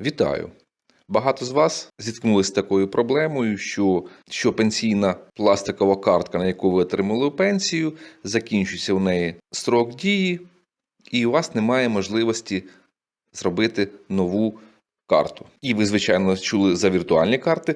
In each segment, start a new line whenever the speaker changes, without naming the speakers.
Вітаю! Багато з вас зіткнулися з такою проблемою, що, що пенсійна пластикова картка, на яку ви отримали пенсію, закінчується в неї строк дії, і у вас немає можливості зробити нову карту. І ви, звичайно, чули за віртуальні карти,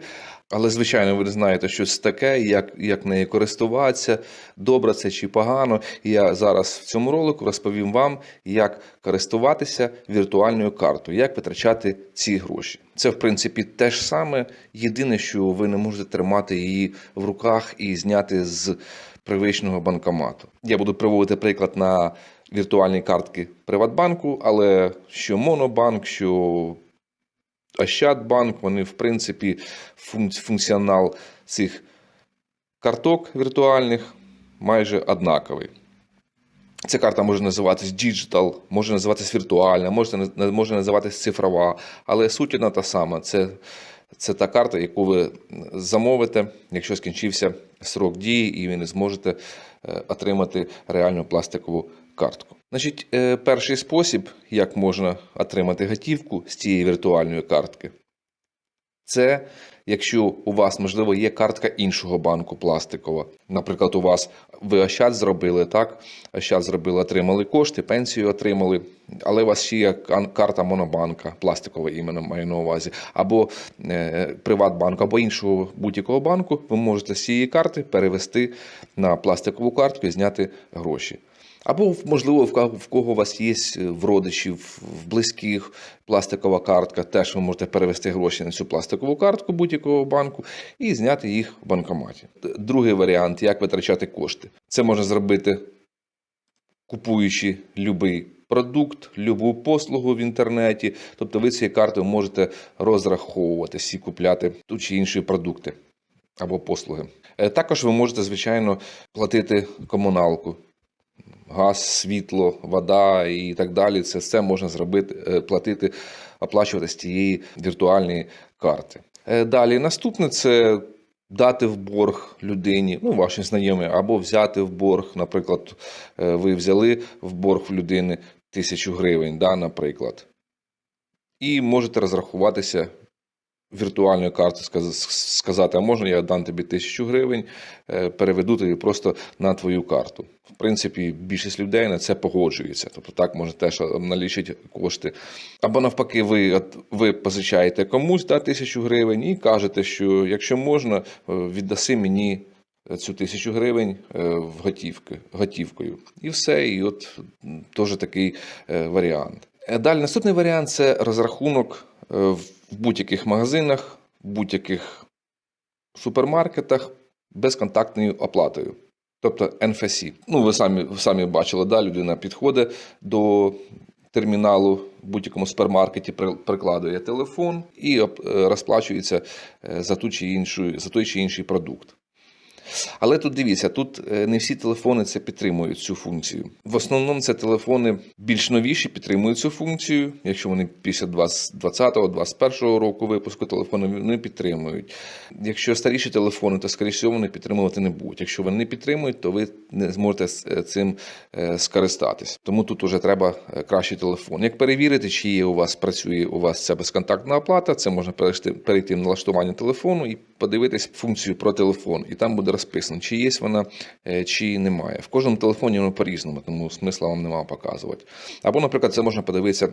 але, звичайно, ви не знаєте, що це таке, як, як нею користуватися, добре це чи погано. Я зараз в цьому ролику розповім вам, як користуватися віртуальною картою, як витрачати ці гроші. Це, в принципі, те ж саме. Єдине, що ви не можете тримати її в руках і зняти з привичного банкомату. Я буду приводити приклад на віртуальні картки Приватбанку, але що Монобанк, що Ощадбанк, вони, в принципі, функціонал цих карток віртуальних майже однаковий. Ця карта може називатись Digital, може називатись віртуальна, може, може називатись цифрова, але суть одна та сама. Це, це та карта, яку ви замовите, якщо скінчився срок дії, і ви не зможете е, отримати реальну пластикову картку. Значить, е, перший спосіб, як можна отримати готівку з цієї віртуальної картки, це якщо у вас, можливо, є картка іншого банку пластикова. Наприклад, у вас ви Ощад зробили, так? Ощад зробили, отримали кошти, пенсію отримали, але у вас ще є карта Монобанка, пластикова іменно маю на увазі, або е, Приватбанку, або іншого будь-якого банку, ви можете з цієї карти перевести на пластикову картку і зняти гроші. Або, можливо, в кого у вас є е, в родичів, в близьких пластикова картка, теж ви можете перевести гроші на цю пластикову картку будь-якого банку і зняти їх в банкоматі. Другий варіант, як витрачати кошти. Це можна зробити, купуючи будь-який продукт, любу послугу в інтернеті. Тобто ви цією картою можете розраховуватись і купляти ту чи інші продукти або послуги. Е, Також ви можете, звичайно, платити комуналку газ, світло, вода і так далі. Це все можна зробити, е, платити, оплачувати з тієї віртуальної карти. Е, Далі наступне це дати в борг людині, ну, ваші знайомі, або взяти в борг. Наприклад, е, ви взяли в борг людини тисячу гривень, да, наприклад. І можете розрахуватися віртуальною картою, сказ- сказати, а можна я дам тобі тисячу гривень, е, переведу тобі просто на твою карту. В принципі, більшість людей на це погоджується. Тобто так може теж налічити кошти. Або навпаки, ви, ви позичаєте комусь да, тисячу гривень і кажете, що якщо можна, е, віддаси мені цю тисячу гривень е, в готівки, готівкою. І все. І от теж такий е, варіант. Е, Далі наступний варіант це розрахунок е, в будь-яких магазинах, в будь-яких супермаркетах безконтактною оплатою. Тобто NFC. Ну, ви самі, самі бачили, да, людина підходить до терміналу в будь-якому супермаркеті, прикладує телефон і е, розплачується е, за, ту чи іншу, за той чи інший продукт. Але тут дивіться, тут е, не всі телефони це підтримують цю функцію. В основному це телефони більш новіші підтримують цю функцію. Якщо вони після 2020-2021 року випуску телефону вони підтримують. Якщо старіші телефони, то скоріше вони підтримувати не будуть. Якщо вони не підтримують, то ви не зможете е, цим е, скористатись. Тому тут уже треба кращий телефон. Як перевірити, чи є у вас працює у вас ця безконтактна оплата, це можна перейти в налаштування телефону і подивитись функцію про телефон. І там буде розписано, чи є вона, е, чи немає. В кожному телефоні воно по-різному, тому смисла вам немає показувати. Або, наприклад, це можна подивитися,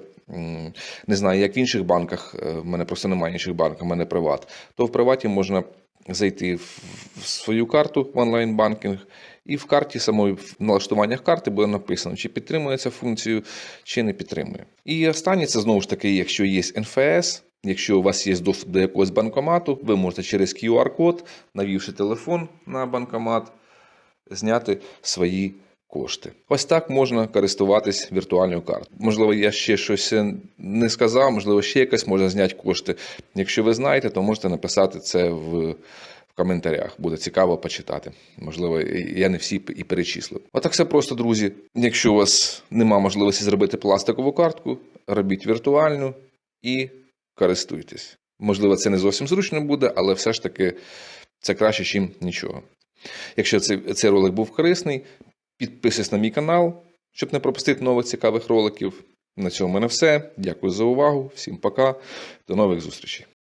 не знаю, як в інших банках, е, в мене просто немає інших банків, в мене приват. То в приваті можна зайти в свою карту в онлайн-банкінг, і в карті самої в налаштуваннях карти буде написано, чи підтримує цю функцію, чи не підтримує. І останнє це знову ж таки, якщо є НФС. Якщо у вас є доступ до якогось банкомату, ви можете через QR-код, навівши телефон на банкомат, зняти свої кошти. Ось так можна користуватись віртуальною картою. Можливо, я ще щось не сказав, можливо, ще якось можна зняти кошти. Якщо ви знаєте, то можете написати це в. В коментарях буде цікаво почитати. Можливо, я не всі і перечислив. Отак все просто, друзі. Якщо у вас нема можливості зробити пластикову картку, робіть віртуальну і користуйтесь. Можливо, це не зовсім зручно буде, але все ж таки це краще, ніж нічого. Якщо цей, цей ролик був корисний, підписуйтесь на мій канал, щоб не пропустити нових цікавих роликів. На цьому в мене все. Дякую за увагу. Всім пока. До нових зустрічей.